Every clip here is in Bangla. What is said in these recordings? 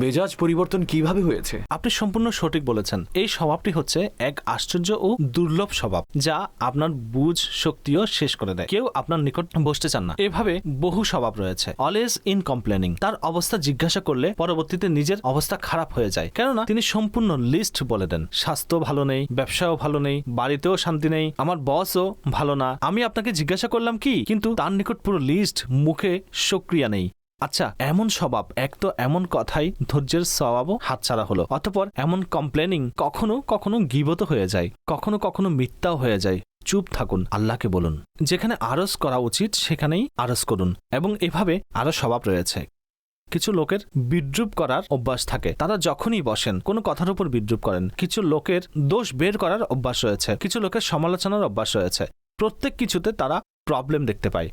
মেজাজ পরিবর্তন কীভাবে হয়েছে? আপনি সম্পূর্ণ সঠিক বলেছেন। এই স্বভাবটি হচ্ছে এক আশ্চর্য ও দুর্লভ স্বভাব, যা আপনার বুঝ শক্তিও শেষ করে দেয়। কেউ আপনার নিকট বসতে চান না। এভাবে বহু স্বভাব রয়েছে। অলওয়েজ ইন কমপ্লেনিং তার অবস্থা জিজ্ঞাসা করলে পরবর্তীতে নিজের অবস্থা খারাপ হয়ে যায়। কেননা তিনি সম্পূর্ণ লিস্ট বলে দেন। স্বাস্থ্য ভালো নেই, ব্যবসাও ভালো নেই, বাড়িতেও শান্তি নেই, আমার বসও ভালো না। আমি আপনাকে জিজ্ঞাসা করলাম কি? কিন্তু তার নিকট পুরো লিস্ট মুখে সক্রিয়া নেই। আচ্ছা এমন স্বভাব, এক তো এমন কথাই ধৈর্যের স্বভাবও হাতছাড়া হলো। অতপর এমন কমপ্লেনিং কখনো কখনো গিবত হয়ে যায়, কখনো কখনো মিথ্যাও হয়ে যায়। চুপ থাকুন, আল্লাহকে বলুন। যেখানে আরস করা উচিত, সেখানেই আরস করুন। এবং এভাবে আরও স্বভাব রয়েছে। কিছু লোকের বিদ্রুপ করার অভ্যাস থাকে। তারা যখনই বসেন, কোনো কথার উপর বিদ্রুপ করেন। কিছু লোকের দোষ বের করার অভ্যাস রয়েছে। কিছু লোকের সমালোচনার অভ্যাস রয়েছে। প্রত্যেক কিছুতে তারা প্রবলেম দেখতে পায়।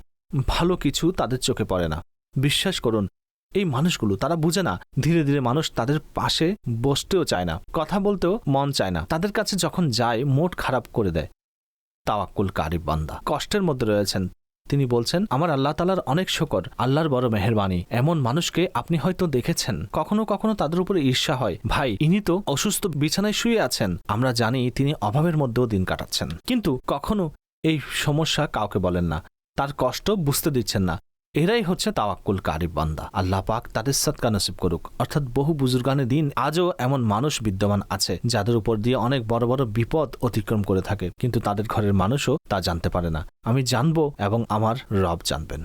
ভালো কিছু তাদের চোখে পড়ে না। বিশ্বাস করুন, এই মানুষগুলো, তারা বুঝে না, ধীরে ধীরে মানুষ তাদের পাশে বসতেও চায় না। কথা বলতেও মন চায় না। তাদের কাছে যখন যায়, মোট খারাপ করে দেয়। তাওয়াক্কুল কারিব বান্দা। কষ্টের মধ্যে রয়েছেন। তিনি বলছেন, আমার আল্লাহ তালার অনেক শকর, আল্লাহর বড় মেহেরবানি। এমন মানুষকে আপনি হয়তো দেখেছেন। কখনো কখনো তাদের উপরে ঈর্ষা হয়। ভাই, ইনি তো অসুস্থ, বিছানায় শুয়ে আছেন। আমরা জানি তিনি অভাবের মধ্যেও দিন কাটাচ্ছেন। কিন্তু কখনো এই সমস্যা কাউকে বলেন না। তার কষ্ট বুঝতে দিচ্ছেন না। এরাই হচ্ছে তাওয়াক্কুল কারিব বান্দা। আল্লাহ পাক তাদের সৎকা নসিব করুক। অর্থাৎ বহু বুজুর্গানের দিন আজও এমন মানুষ বিদ্যমান আছে, যাদের উপর দিয়ে অনেক বড় বড় বিপদ অতিক্রম করে থাকে। কিন্তু তাদের ঘরের মানুষও তা জানতে পারে না। আমি জানব এবং আমার রব জানবেন।